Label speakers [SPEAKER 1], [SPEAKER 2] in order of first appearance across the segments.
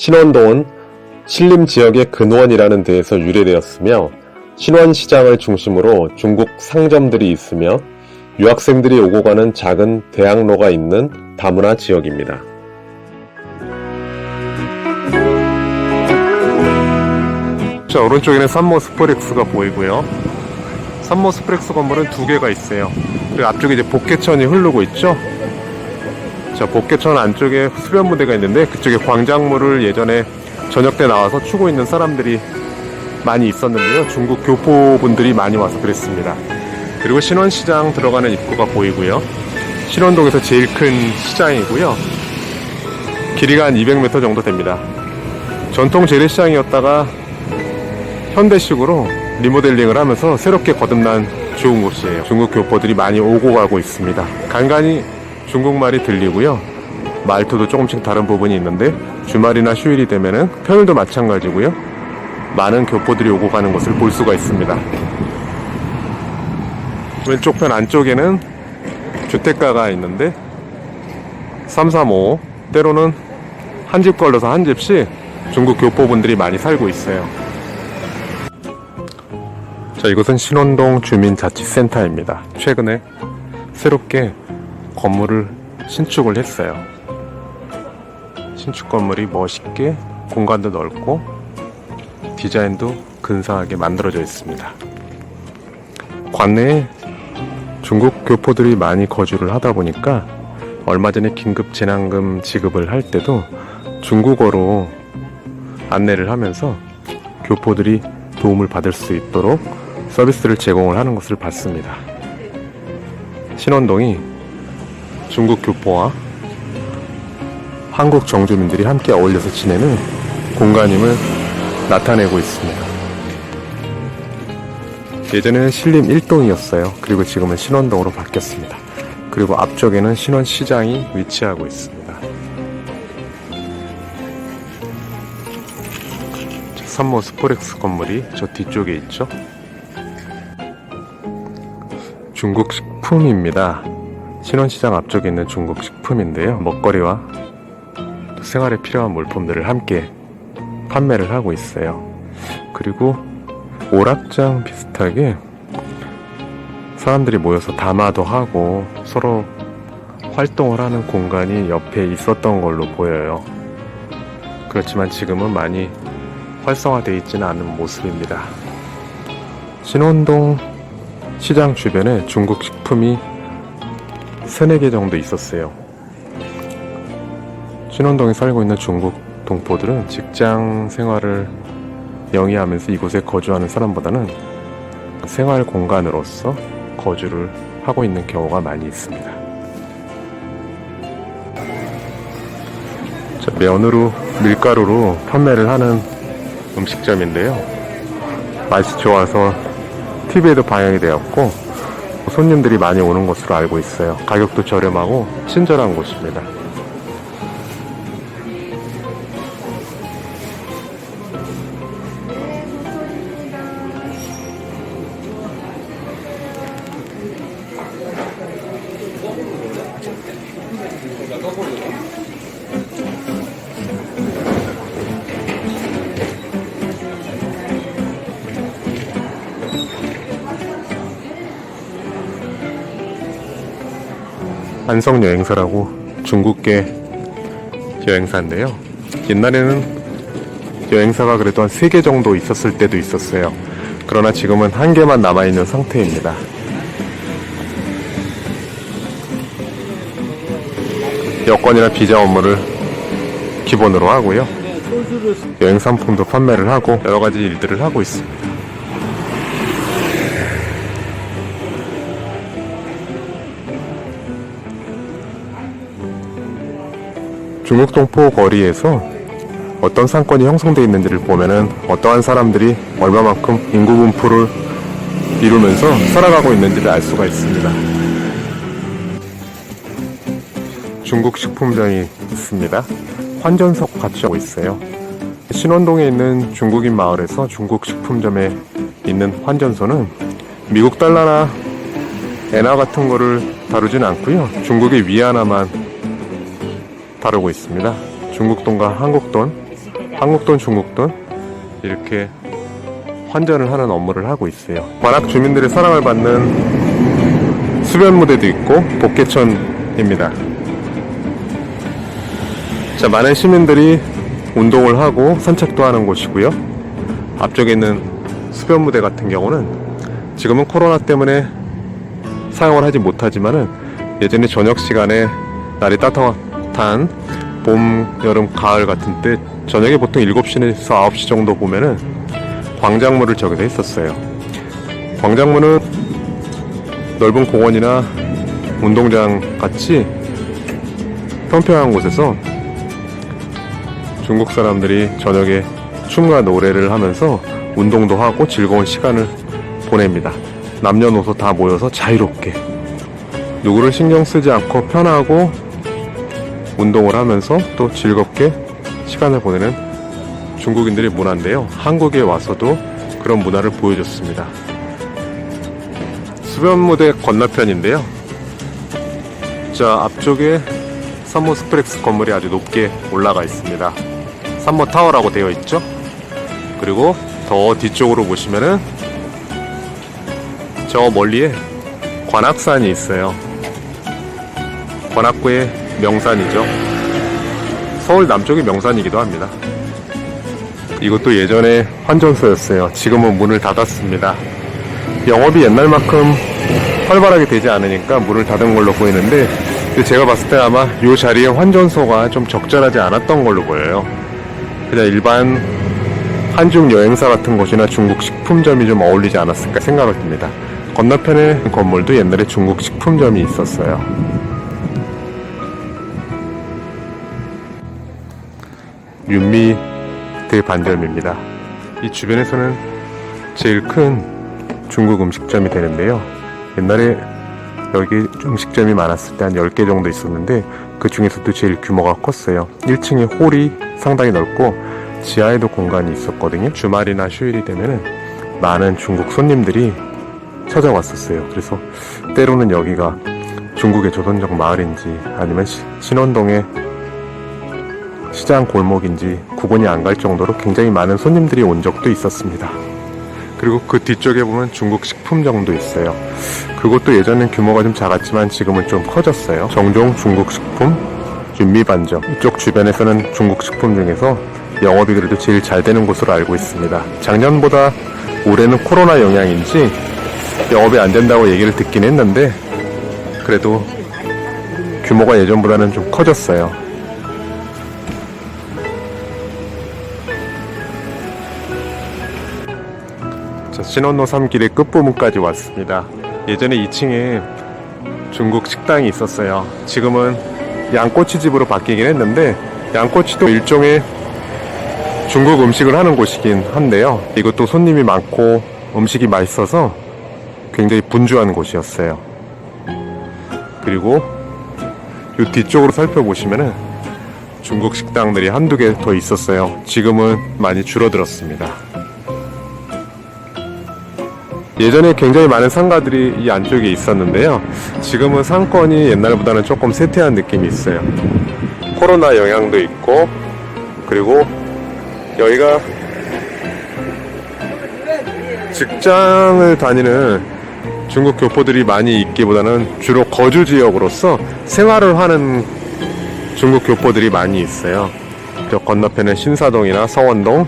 [SPEAKER 1] 신원동은 신림 지역의 근원이라는 데에서 유래되었으며 신원시장을 중심으로 중국 상점들이 있으며 유학생들이 오고 가는 작은 대학로가 있는 다문화 지역입니다. 자, 오른쪽에는 산모 스포렉스가 보이고요. 산모 스프렉스 건물은 두 개가 있어요. 그리고 앞쪽에 이제 복개천이 흐르고 있죠. 자, 복개천 안쪽에 수변 무대가 있는데 그쪽에 광작물을 예전에 저녁 때 나와서 추고 있는 사람들이 많이 있었는데요. 중국 교포분들이 많이 와서 그랬습니다. 그리고 신원시장 들어가는 입구가 보이고요. 신원동에서 제일 큰 시장이고요. 길이가 한 200m 정도 됩니다. 전통 재래시장이었다가 현대식으로 리모델링을 하면서 새롭게 거듭난 좋은 곳이에요. 중국 교포들이 많이 오고 가고 있습니다. 간간히 중국말이 들리고요. 말투도 조금씩 다른 부분이 있는데 주말이나 휴일이 되면은 평일도 마찬가지고요. 많은 교포들이 오고 가는 것을 볼 수가 있습니다. 왼쪽 편 안쪽에는 주택가가 있는데 335 때로는 한 집 걸러서 한 집씩 중국 교포분들이 많이 살고 있어요. 자, 이곳은 신원동 주민자치센터입니다. 최근에 새롭게 건물을 신축을 했어요. 신축 건물이 멋있게 공간도 넓고 디자인도 근사하게 만들어져 있습니다. 관내에 중국 교포들이 많이 거주를 하다 보니까 얼마 전에 긴급 재난금 지급을 할 때도 중국어로 안내를 하면서 교포들이 도움을 받을 수 있도록 서비스를 제공을 하는 것을 봤습니다. 신원동이 중국 교포와 한국 정주민들이 함께 어울려서 지내는 공간임을 나타내고 있습니다. 예전에는 신림 1동이었어요. 그리고 지금은 신원동으로 바뀌었습니다. 그리고 앞쪽에는 신원시장이 위치하고 있습니다. 산모 스포렉스 건물이 저 뒤쪽에 있죠. 중국 식품입니다. 신원시장 앞쪽에 있는 중국 식품인데요. 먹거리와 또 생활에 필요한 물품들을 함께 판매를 하고 있어요. 그리고 오락장 비슷하게 사람들이 모여서 담화도 하고 서로 활동을 하는 공간이 옆에 있었던 걸로 보여요. 그렇지만 지금은 많이 활성화되어 있지는 않은 모습입니다. 신원동 시장 주변에 중국 식품이 세네 개 정도 있었어요. 신원동에 살고 있는 중국 동포들은 직장 생활을 영위하면서 이곳에 거주하는 사람보다는 생활 공간으로서 거주를 하고 있는 경우가 많이 있습니다. 자, 면으로 밀가루로 판매를 하는 음식점인데요. 맛이 좋아서 TV에도 방영이 되었고 손님들이 많이 오는 곳으로 알고 있어요. 가격도 저렴하고 친절한 곳입니다. 안성 여행사라고 중국계 여행사인데요. 옛날에는 여행사가 그래도 한 3개 정도 있었을 때도 있었어요. 그러나 지금은 한 개만 남아있는 상태입니다. 여권이나 비자 업무를 기본으로 하고요. 여행 상품도 판매를 하고 여러 가지 일들을 하고 있습니다. 중국 동포 거리에서 어떤 상권이 형성되어 있는지를 보면은 어떠한 사람들이 얼마만큼 인구 분포를 이루면서 살아가고 있는지를 알 수가 있습니다. 중국 식품점이 있습니다. 환전석 같이 하고 있어요. 신원동에 있는 중국인 마을에서 중국 식품점에 있는 환전소는 미국 달러나 엔화 같은 거를 다루진 않고요. 중국의 위안화만 다루고 있습니다. 중국 돈과 한국 돈 한국 돈, 중국 돈 이렇게 환전을 하는 업무를 하고 있어요. 관악 주민들의 사랑을 받는 수변 무대도 있고 복개천입니다. 자, 많은 시민들이 운동을 하고 산책도 하는 곳이고요. 앞쪽에 있는 수변 무대 같은 경우는 지금은 코로나 때문에 사용을 하지 못하지만은 예전에 저녁 시간에 날이 따뜻 한 봄, 여름, 가을 같은 때 저녁에 보통 7시에서 9시 정도 보면은 광작물을 저기서 했었어요. 광작물은 넓은 공원이나 운동장 같이 평평한 곳에서 중국 사람들이 저녁에 춤과 노래를 하면서 운동도 하고 즐거운 시간을 보냅니다. 남녀노소 다 모여서 자유롭게 누구를 신경 쓰지 않고 편하고 운동을 하면서 또 즐겁게 시간을 보내는 중국인들의 문화인데요. 한국에 와서도 그런 문화를 보여줬습니다. 수변 무대 건너편인데요. 자, 앞쪽에 산모 스프렉스 건물이 아주 높게 올라가 있습니다. 산모 타워라고 되어 있죠. 그리고 더 뒤쪽으로 보시면은 저 멀리에 관악산이 있어요. 관악구의 명산이죠. 서울 남쪽의 명산이기도 합니다. 이것도 예전에 환전소였어요. 지금은 문을 닫았습니다. 영업이 옛날만큼 활발하게 되지 않으니까 문을 닫은 걸로 보이는데 제가 봤을 때 아마 이 자리에 환전소가 좀 적절하지 않았던 걸로 보여요. 그냥 일반 한중 여행사 같은 곳이나 중국 식품점이 좀 어울리지 않았을까 생각을 듭니다. 건너편에 건물도 옛날에 중국 식품점이 있었어요. 윤미 대반점입니다. 이 주변에서는 제일 큰 중국 음식점이 되는데요. 옛날에 여기 음식점이 많았을 때 한 10개 정도 있었는데 그 중에서도 제일 규모가 컸어요. 1층에 홀이 상당히 넓고 지하에도 공간이 있었거든요. 주말이나 휴일이 되면은 많은 중국 손님들이 찾아왔었어요. 그래서 때로는 여기가 중국의 조선족 마을인지 아니면 시- 신원동의 시장 골목인지 구분이 안 갈 정도로 굉장히 많은 손님들이 온 적도 있었습니다. 그리고 그 뒤쪽에 보면 중국 식품점도 있어요. 그것도 예전엔 규모가 좀 작았지만 지금은 좀 커졌어요. 정종 중국 식품, 윤미반점. 이쪽 주변에서는 중국 식품 중에서 영업이 그래도 제일 잘 되는 곳으로 알고 있습니다. 작년보다 올해는 코로나 영향인지 영업이 안 된다고 얘기를 듣긴 했는데 그래도 규모가 예전보다는 좀 커졌어요. 신원로 3길의 끝부분까지 왔습니다. 예전에 2층에 중국 식당이 있었어요. 지금은 양꼬치집으로 바뀌긴 했는데 양꼬치도 일종의 중국 음식을 하는 곳이긴 한데요. 이것도 손님이 많고 음식이 맛있어서 굉장히 분주한 곳이었어요. 그리고 이 뒤쪽으로 살펴보시면은 중국 식당들이 한두 개 더 있었어요. 지금은 많이 줄어들었습니다. 예전에 굉장히 많은 상가들이 이 안쪽에 있었는데요. 지금은 상권이 옛날보다는 조금 쇠퇴한 느낌이 있어요. 코로나 영향도 있고, 그리고 여기가 직장을 다니는 중국 교포들이 많이 있기보다는 주로 거주 지역으로서 생활을 하는 중국 교포들이 많이 있어요. 저 건너편에 신사동이나 서원동,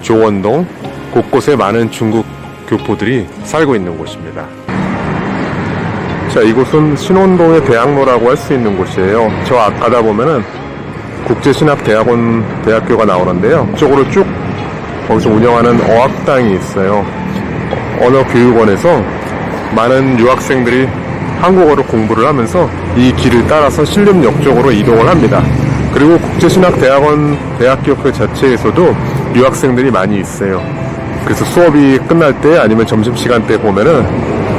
[SPEAKER 1] 조원동, 곳곳에 많은 중국 교포들이 살고 있는 곳입니다. 자, 이곳은 신원동의 대학로라고 할 수 있는 곳이에요. 저앞 가다 보면은 국제신학대학원 대학교가 나오는데요. 이쪽으로 쭉 거기서 운영하는 어학당이 있어요. 언어교육원에서 많은 유학생들이 한국어로 공부를 하면서 이 길을 따라서 신림역 쪽으로 이동을 합니다. 그리고 국제신학대학원 대학교 그 자체에서도 유학생들이 많이 있어요. 그래서 수업이 끝날 때 아니면 점심시간 때 보면은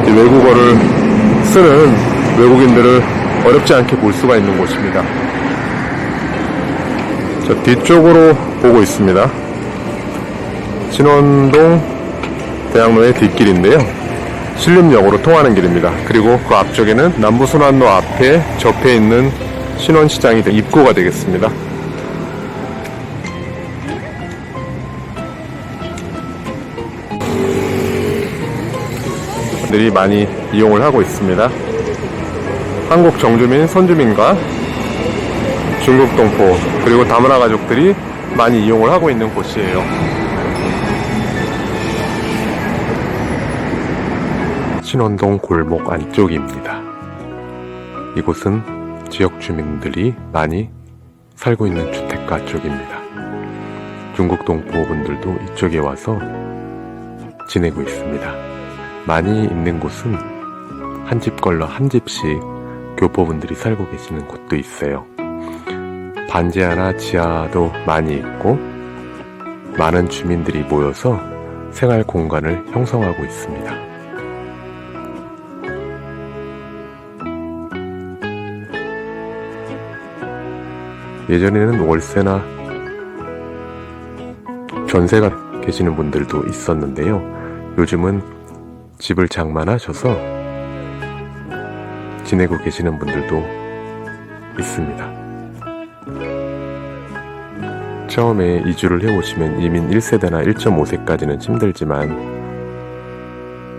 [SPEAKER 1] 이 외국어를 쓰는 외국인들을 어렵지 않게 볼 수가 있는 곳입니다. 저 뒤쪽으로 보고 있습니다. 신원동 대학로의 뒷길인데요. 신림역으로 통하는 길입니다. 그리고 그 앞쪽에는 남부순환로 앞에 접해 있는 신원시장이 입구가 되겠습니다. 들이 많이 이용을 하고 있습니다. 한국 정주민, 선주민과 중국 동포 그리고 다문화 가족들이 많이 이용을 하고 있는 곳이에요. 신원동 골목 안쪽입니다. 이곳은 지역 주민들이 많이 살고 있는 주택가 쪽입니다. 중국 동포분들도 이쪽에 와서 지내고 있습니다. 많이 있는 곳은 한 집 걸러 한 집씩 교포분들이 살고 계시는 곳도 있어요. 반지 하나 지하도 많이 있고 많은 주민들이 모여서 생활 공간을 형성하고 있습니다. 예전에는 월세나 전세가 계시는 분들도 있었는데요. 요즘은 집을 장만하셔서 지내고 계시는 분들도 있습니다. 처음에 이주를 해오시면 이민 1세대나 1.5세까지는 힘들지만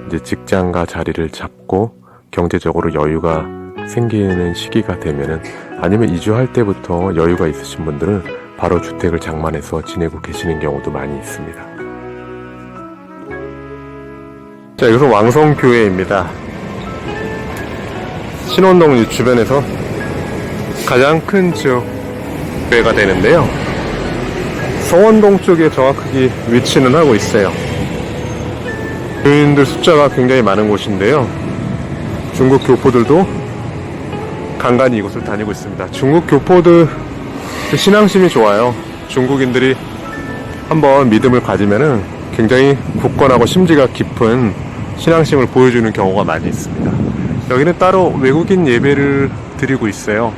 [SPEAKER 1] 이제 직장과 자리를 잡고 경제적으로 여유가 생기는 시기가 되면은 아니면 이주할 때부터 여유가 있으신 분들은 바로 주택을 장만해서 지내고 계시는 경우도 많이 있습니다. 자, 이것은 왕성교회입니다. 신원동 주변에서 가장 큰 지역교회가 되는데요. 성원동 쪽에 정확하게 위치는 하고 있어요. 교인들 숫자가 굉장히 많은 곳인데요. 중국 교포들도 간간히 이곳을 다니고 있습니다. 중국 교포들 신앙심이 좋아요. 중국인들이 한번 믿음을 가지면은 굉장히 굳건하고 심지가 깊은 신앙심을 보여주는 경우가 많이 있습니다. 여기는 따로 외국인 예배를 드리고 있어요.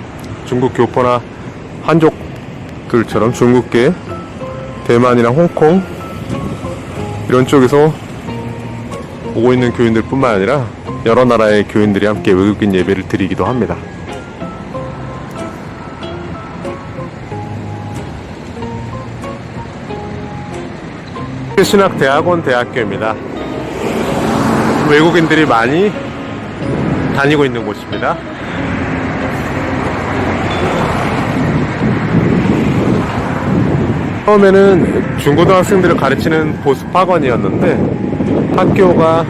[SPEAKER 1] 중국 교포나 한족들처럼 중국계, 대만이나 홍콩 이런 쪽에서 오고 있는 교인들 뿐만 아니라 여러 나라의 교인들이 함께 외국인 예배를 드리기도 합니다. 신학대학원 대학교입니다. 외국인들이 많이 다니고 있는 곳입니다. 처음에는 중고등학생들을 가르치는 보습학원이었는데 학교가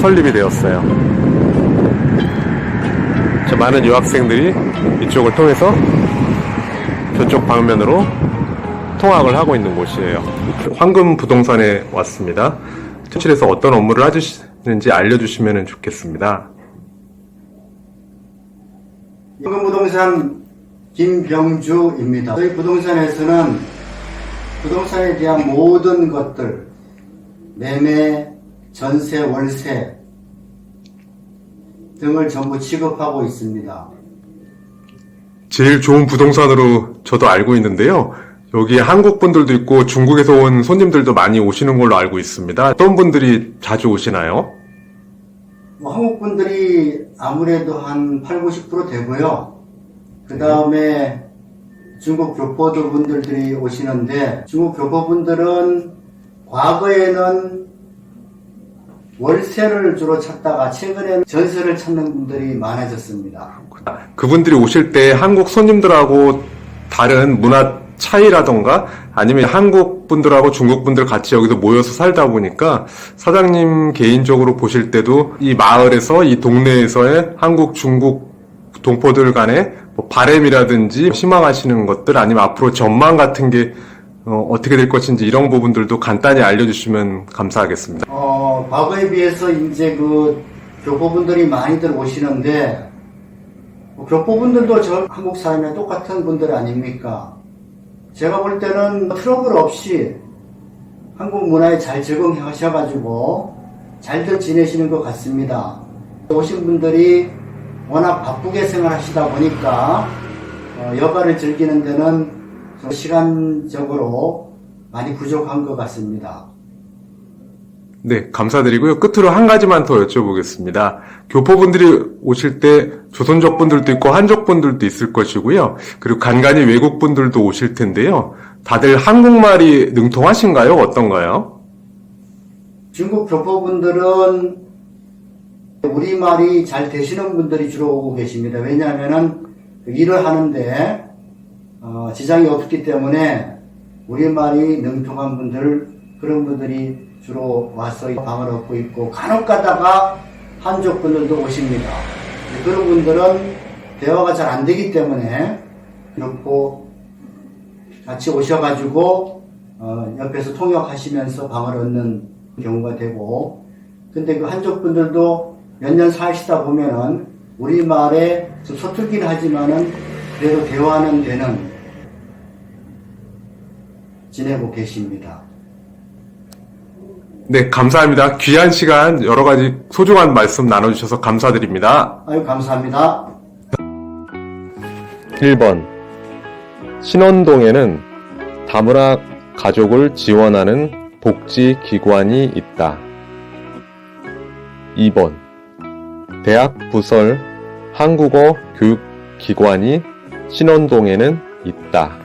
[SPEAKER 1] 설립이 되었어요. 저 많은 유학생들이 이쪽을 통해서 저쪽 방면으로 통학을 하고 있는 곳이에요. 황금 부동산에 왔습니다. 실에서 어떤 업무를 해주시는지 알려주시면 좋겠습니다.
[SPEAKER 2] 현금부동산 김병주입니다. 저희 부동산에서는 부동산에 대한 모든 것들, 매매, 전세, 월세 등을 전부 취급하고 있습니다.
[SPEAKER 1] 제일 좋은 부동산으로 저도 알고 있는데요. 여기 한국 분들도 있고 중국에서 온 손님들도 많이 오시는 걸로 알고 있습니다. 어떤 분들이 자주 오시나요?
[SPEAKER 2] 뭐 한국 분들이 아무래도 한 8, 90% 되고요. 그 다음에 중국 교포들 분들이 오시는데 중국 교포분들은 과거에는 월세를 주로 찾다가 최근에는 전세를 찾는 분들이 많아졌습니다.
[SPEAKER 1] 그분들이 오실 때 한국 손님들하고 다른 문화 차이라던가 아니면 한국 분들하고 중국 분들 같이 여기서 모여서 살다 보니까 사장님 개인적으로 보실 때도 이 마을에서 이 동네에서의 한국 중국 동포들 간의 뭐 바램이라든지 희망하시는 것들 아니면 앞으로 전망 같은 게 어, 어떻게 될 것인지 이런 부분들도 간단히 알려주시면 감사하겠습니다.
[SPEAKER 2] 어, 과거에 비해서 이제 그 교포분들이 많이들 오시는데 뭐 교포분들도 저 한국 사람이랑 똑같은 분들 아닙니까? 제가 볼 때는 트러블 없이 한국 문화에 잘 적응해 하셔가지고 잘들 지내시는 것 같습니다. 오신 분들이 워낙 바쁘게 생활하시다 보니까 어, 여가를 즐기는 데는 좀 시간적으로 많이 부족한 것 같습니다.
[SPEAKER 1] 네, 감사드리고요. 끝으로 한 가지만 더 여쭤보겠습니다. 교포분들이 오실 때 조선족 분들도 있고 한족 분들도 있을 것이고요. 그리고 간간히 외국 분들도 오실 텐데요. 다들 한국말이 능통하신가요? 어떤가요?
[SPEAKER 2] 중국 교포분들은 우리말이 잘 되시는 분들이 주로 오고 계십니다. 왜냐하면은 그 일을 하는데 어, 지장이 없기 때문에 우리말이 능통한 분들 그런 분들이 주로 와서 이 방을 얻고 있고 간혹 가다가 한족 분들도 오십니다. 그런 분들은 대화가 잘 안 되기 때문에 그렇고 같이 오셔가지고 어, 옆에서 통역하시면서 방을 얻는 경우가 되고 근데 그 한족 분들도 몇 년 사시다 보면은 우리말에 좀 서툴긴 하지만은 그래도 대화는 되는 지내고 계십니다.
[SPEAKER 1] 네, 감사합니다. 귀한 시간 여러 가지 소중한 말씀 나눠주셔서 감사드립니다.
[SPEAKER 2] 아유 감사합니다.
[SPEAKER 1] 1번 신원동에는 다문화 가족을 지원하는 복지기관이 있다. 2번 대학 부설 한국어 교육기관이 신원동에는 있다.